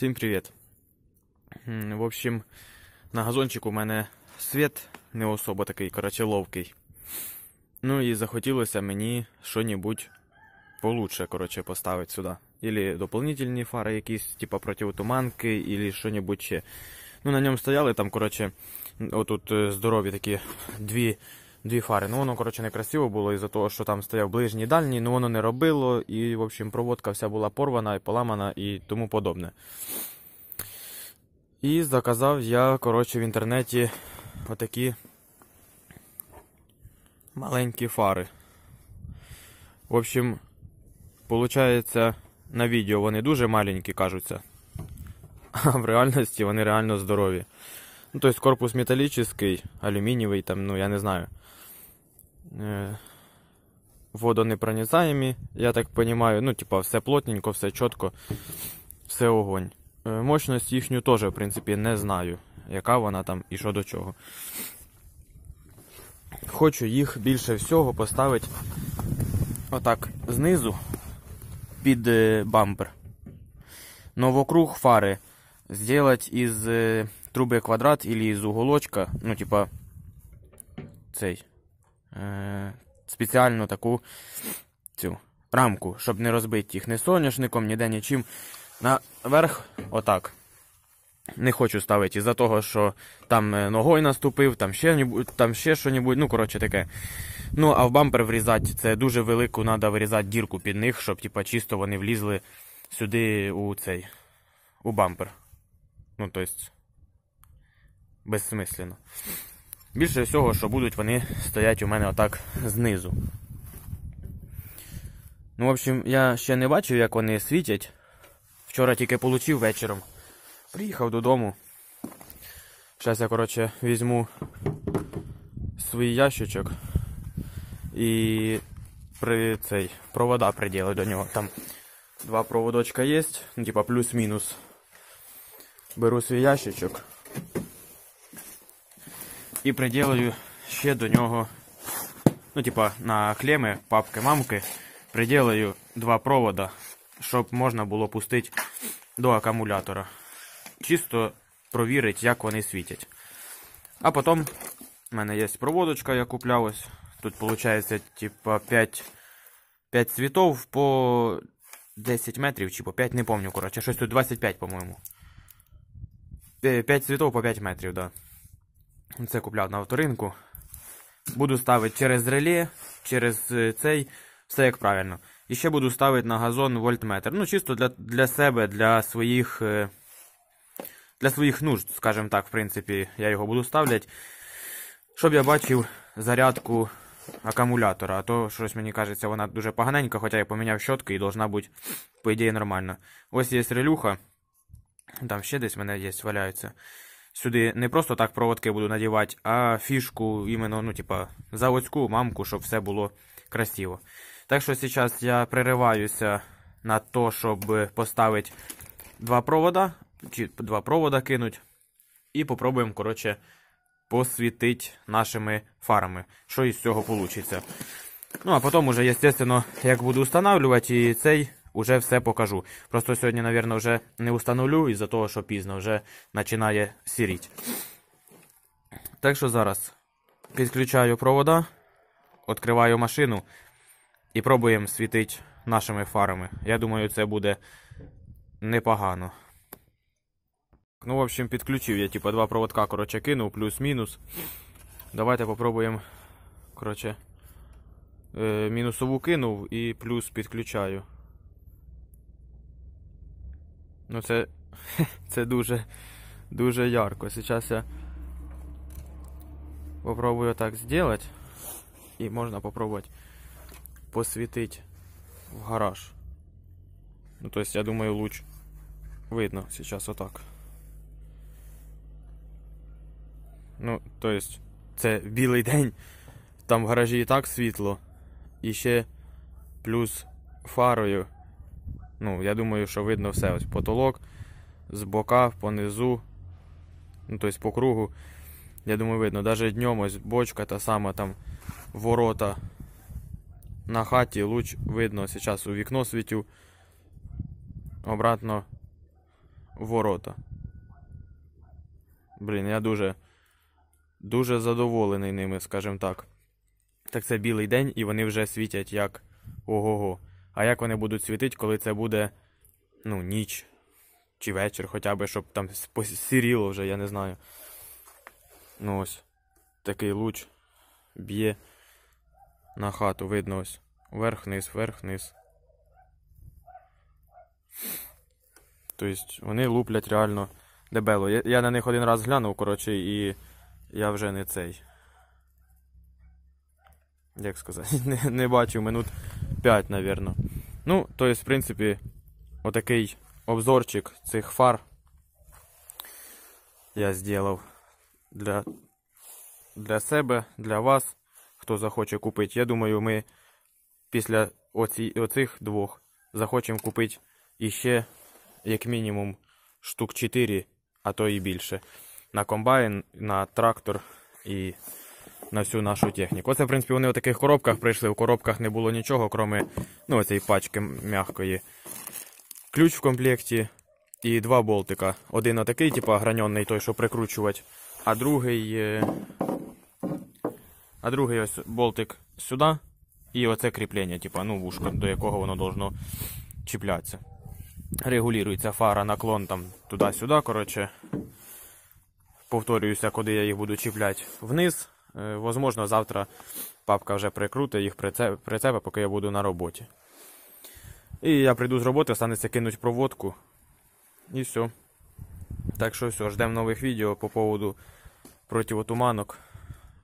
Всім привіт. В общем, на газончику у мене світ не особо такий, коротше, ловкий. Ну і захотілося мені що-небудь получше, коротше, поставити сюди. Ілі дополнительні фари якісь, типа противотуманки, ілі що-небудь ще. Ну, на ньому стояли там, коротше, отут е, здорові такі дві, дві фари. Ну, воно, коротше, некрасиво було із-за того, що там стояв ближній дальній, ну воно не робило, і, в общем, проводка вся була порвана і поламана і тому подобне. І заказав я, коротше, в інтернеті отакі маленькі фари. В общем, получається, на відео вони дуже маленькі кажуться. А в реальності вони реально здорові. Ну, тобто корпус металічний, алюмінієвий, там, ну я не знаю. Е, Водонепроницаємі, я так розумію. Ну, типа, все плотненько, все чітко, все огонь. Е, Мощність їхню теж, в принципі, не знаю, яка вона там і що до чого. Хочу їх більше всього поставити отак знизу під е, бампер. Но вокруг фари сделать из э, трубы квадрат или из уголочка, ну, типа, цей, е, спеціальну таку цю рамку, щоб не розбити їх ні соняшником, ніде нічим. Наверх, отак. Не хочу ставити із-за того, що там е, ногою наступив, там ще, там ще що-небудь, ну, коротше таке. Ну, а в бампер врізати, це дуже велику треба вирізати дірку під них, щоб типа, чисто вони влізли сюди у цей, у бампер. Ну, тобто, безсмислено. Більше всього, що будуть вони стоять у мене отак знизу. Ну, в общем, я ще не бачив, як вони світять. Вчора тільки получив вечором. Приїхав додому. Зараз я, коротше, візьму свій ящичок і при цей провода приділю до нього. Там два проводочка є, ну, типа плюс-мінус. Беру свій ящичок і приділю ще до нього, ну, типа, на клеми, папки, мамки, приділю два провода, щоб можна було пустити до акумулятора. Чисто провірити, як вони світять. А потім в мене є проводочка, я купляв ось. Тут виходить, типа 5, 5 цвітов по 10 метрів чи по 5, не пам'ятаю, коротше, щось тут 25, по-моєму. 5 цвітов по 5 метрів, да. Це купляв на авторинку. Буду ставити через реле, через е, цей, все як правильно. І ще буду ставити на газон вольтметр. Ну, чисто для, для себе, для своїх. е, Для своїх нужд, скажімо так, в принципі, я його буду ставляти. Щоб я бачив зарядку акумулятора, а то щось мені кажеться, вона дуже поганенька, хоча я поміняв щотки і должна бути, по ідеї, нормально. Ось є релюха. Там ще десь в мене є, валяються. Сюди не просто так проводки буду надівати, а фішку іменно, ну, типа, заводську мамку, щоб все було красиво. Так що зараз я пририваюся на то, щоб поставити два провода, чи два провода кинуть. І попробуємо, коротше, посвітити нашими фарами. Що із цього вийде. Ну, а потім уже, естественно, як буду встановлювати і цей, уже все покажу. Просто сьогодні, мабуть, вже не установлю із-за того, що пізно вже починає сіріти. Так що зараз підключаю провода, відкриваю машину і пробуємо світити нашими фарами. Я думаю, це буде непогано. Ну, в общем, підключив я типа два проводка, короче, кинув, плюс-мінус. Давайте попробуємо. Короче, е, мінусову кинув і плюс підключаю. Ну це. Це дуже дуже ярко. Зараз я попробую так зробити. І можна попробувати посвітити в гараж. Ну, то есть, я думаю, луч видно сейчас отак. Ну, то есть, це білий день, там в гаражі і так світло. І ще плюс фарою. Ну, я думаю, що видно все. Ось потолок з бока, понизу. Ну, тобто по кругу. Я думаю, видно. Навіть днем ось бочка та сама там ворота на хаті луч видно. Зараз у вікно світю. Обратно ворота. Блін, я дуже, дуже задоволений ними, скажімо так. Так це білий день, і вони вже світять як ого-го. А як вони будуть світити, коли це буде ну, ніч чи вечір, хоча б, щоб там посіріло вже, я не знаю. Ну ось. Такий луч б'є на хату, видно ось. Вверх-вниз, вверх-вниз. Тобто вони луплять реально дебело. Я на них один раз глянув, коротше, і я вже не цей. Як сказати, не, не бачив минут 5, напевно. Ну, тобто, в принципі, отакий обзорчик цих фар я зробив для, для себе, для вас, хто захоче купити. Я думаю, ми після оці, оцих двох захочемо купити іще як мінімум штук 4, а то і більше. На комбайн, на трактор і на всю нашу техніку. Оце, в принципі, вони у таких коробках прийшли. В коробках не було нічого, крім ну, цієї пачки м'якої. Ключ в комплекті і два болтика. Один отакий, типу, граньонний, той, що прикручувати, а другий. е, А другий ось болтик сюди. І оце кріплення, типу, ну, вушко, до якого воно должно чіплятися. Регулюється фара, наклон там туди-сюди, коротше. Повторююся, куди я їх буду чіпляти вниз. Е, Возможно, завтра папка вже прикрутить їх при себе поки я буду на роботі. І я прийду з роботи, станеться кинуть проводку. І все. Так що все, ждемо нових відео по поводу противотуманок.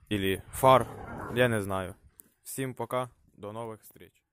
Ілі фар. Я не знаю. Всім пока, до нових встреч.